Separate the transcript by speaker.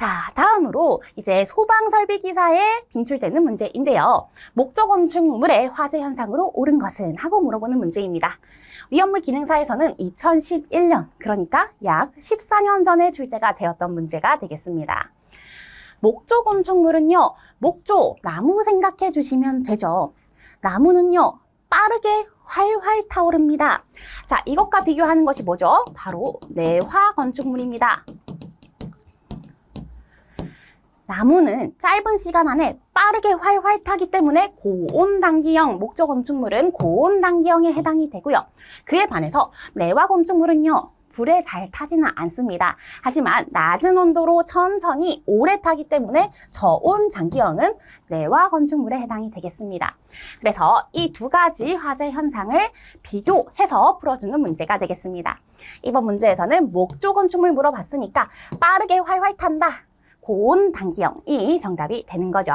Speaker 1: 자, 다음으로 이제 소방 설비 기사에 빈출되는 문제인데요. 목적 건축물의 화재 현상으로 옳은 것은 하고 물어보는 문제입니다. 위험물 기능사에서는 2011년, 그러니까 약 14년 전에 출제가 되었던 문제가 되겠습니다. 목조 건축물은요, 목조, 나무 생각해 주시면 되죠. 나무는요, 빠르게 활활 타오릅니다. 자, 이것과 비교하는 것이 뭐죠? 바로 내화 건축물입니다. 나무는 짧은 시간 안에 빠르게 활활 타기 때문에 고온단기형, 목조 건축물은 고온단기형에 해당이 되고요. 그에 반해서 내화 건축물은요, 불에 잘 타지는 않습니다. 하지만 낮은 온도로 천천히 오래 타기 때문에 저온 장기형은 내화 건축물에 해당이 되겠습니다. 그래서 이 두 가지 화재 현상을 비교해서 풀어주는 문제가 되겠습니다. 이번 문제에서는 목조 건축물 물어봤으니까 빠르게 활활 탄다. 고온 단기형이 정답이 되는 거죠.